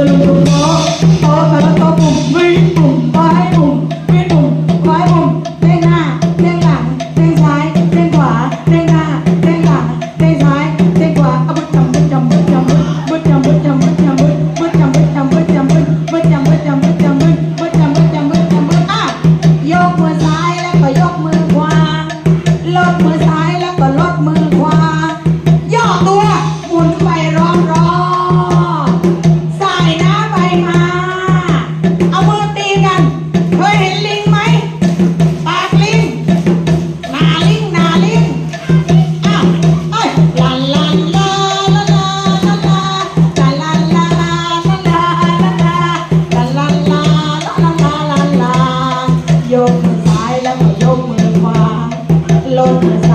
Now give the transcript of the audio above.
ตะลุตุมต๊ะต๊วต๊ะปุ่มวิ่งปุ่มต่อให้ปุ่มวิ่งปุ่มต่อให้ปุ่มเด้งหน้าเด้งหลังเด้งซ้ายเด้งขวาเด้งหน้าเด้งหลังเด้งซ้ายเด้งขวาเอาบึดจำบึดจำบึดจำบึดบึดจำบึดจำบึดจำบึดบึดจำบึดจำบึดจำบึดบึดจำบึดจำบึดจำบึดบึดจำบึดจำบึดจำบึดอะยกมือซ้ายแล้วก็ยกมือขวาลดมือซ้ายายแล้วก็ยกมือขวาลงมื